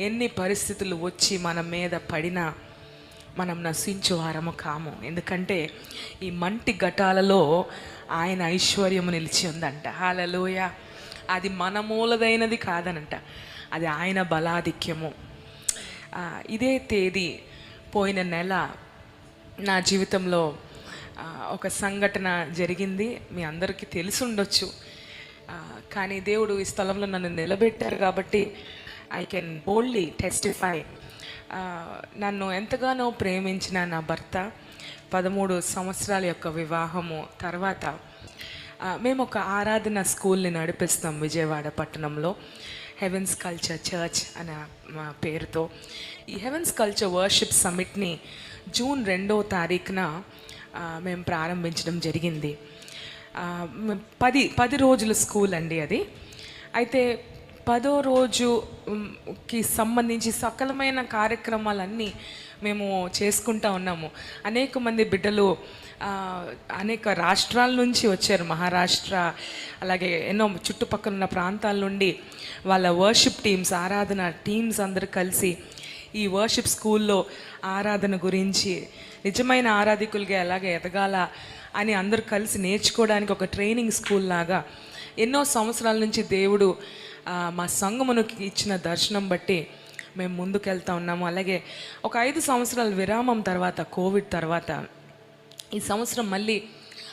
ఎన్ని పరిస్థితులు వచ్చి మన మీద పడినా మనం నశించు వారము కాము. ఎందుకంటే ఈ మంటి ఘటాలలో ఆయన ఐశ్వర్యము నిలిచి ఉందంట. హాలలోయ అది మన మూలదైనది కాదనంట. అది ఆయన బలాధిక్యము. ఇదే తేదీ పోయిన నెల నా జీవితంలో ఒక సంఘటన జరిగింది. మీ అందరికీ తెలిసి ఉండొచ్చు కానీ దేవుడు ఈ స్థలంలో నన్ను నిలబెట్టారు కాబట్టి ఐ కెన్ బోల్డ్లీ టెస్టిఫై నన్ను ఎంతగానో ప్రేమించిన నా భర్త పదమూడు సంవత్సరాల యొక్క వివాహము తర్వాత మేము ఒక ఆరాధన స్కూల్ని నడిపిస్తాం విజయవాడ పట్టణంలో హెవెన్స్ కల్చర్ చర్చ్ అనే మా పేరుతో. ఈ హెవెన్స్ కల్చర్ వర్షిప్ సమిట్ని జూన్ రెండో తారీఖున మేము ప్రారంభించడం జరిగింది. పది పది రోజుల స్కూల్ అండి అది. అయితే పదో రోజు కి సంబంధించి సకలమైన కార్యక్రమాలన్నీ మేము చేసుకుంటా ఉన్నాము. అనేక మంది బిడ్డలు అనేక రాష్ట్రాల నుంచి వచ్చారు. మహారాష్ట్ర అలాగే ఎన్నో చుట్టుపక్కల ఉన్న ప్రాంతాల నుండి వాళ్ళ వర్షిప్ టీమ్స్ ఆరాధన టీమ్స్ అందరూ కలిసి ఈ వర్షిప్ స్కూల్లో ఆరాధన గురించి నిజమైన ఆరాధికులుగా ఎలాగ ఎదగాల అని అందరూ కలిసి నేర్చుకోవడానికి ఒక ట్రైనింగ్ స్కూల్ లాగా ఎన్నో సంవత్సరాల నుంచి దేవుడు మా సంఘమునికి ఇచ్చిన దర్శనం బట్టి మేము ముందుకెళ్తా ఉన్నాము. అలాగే ఒక ఐదు సంవత్సరాల విరామం తర్వాత కోవిడ్ తర్వాత ఈ సంవత్సరం మళ్ళీ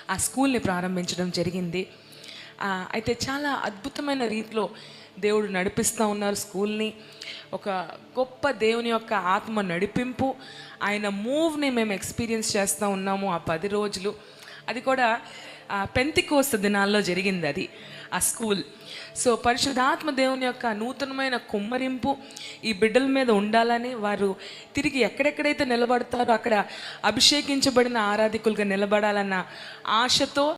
ఆ స్కూల్ని ప్రారంభించడం జరిగింది. అయితే చాలా అద్భుతమైన రీతిలో దేవుడు నడిపిస్తూ ఉన్నారు స్కూల్ని. ఒక గొప్ప దేవుని యొక్క ఆత్మ నడిపింపు ఆయన మూవ్ని మేము ఎక్స్పీరియన్స్ చేస్తూ ఉన్నాము ఆ పది రోజులు. అది కూడా పెంతికోస్త దినాల్లో జరిగింది అది ఆ స్కూల్. సో పరిశుధాత్మ దేవుని యొక్క నూతనమైన కుమ్మరింపు ఈ బిడ్డల మీద ఉండాలని వారు తిరిగి ఎక్కడెక్కడైతే నిలబడతారో అక్కడ అభిషేకించబడిన ఆరాధికులుగా నిలబడాలన్న ఆశతో